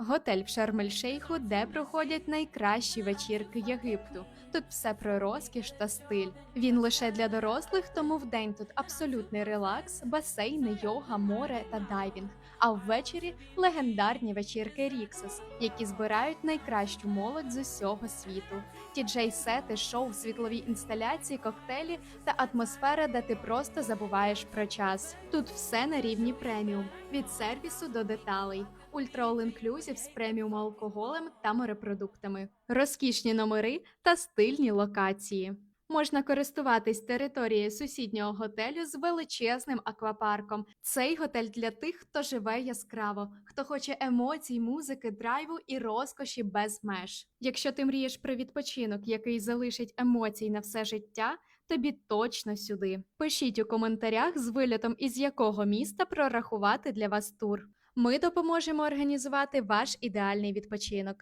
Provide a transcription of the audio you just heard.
Готель в Шарм-ель-Шейху, де проходять найкращі вечірки Єгипту. Тут все про розкіш та стиль. Він лише для дорослих, тому вдень тут абсолютний релакс, басейни, йога, море та дайвінг. А ввечері легендарні вечірки Ріксос, які збирають найкращу молодь з усього світу. Тіджей-сети, шоу, світлові інсталяції, коктейлі та атмосфера, де ти просто забуваєш про час. Тут все на рівні преміум від сервісу до деталей. Ультра All з преміум алкоголем та морепродуктами, розкішні номери та стильні локації. Можна користуватись територією сусіднього готелю з величезним аквапарком. Цей готель для тих, хто живе яскраво, хто хоче емоцій, музики, драйву і розкоші без меж. Якщо ти мрієш про відпочинок, який залишить емоцій на все життя, тобі точно сюди. Пишіть у коментарях з вильотом, із якого міста прорахувати для вас тур. Ми допоможемо організувати ваш ідеальний відпочинок.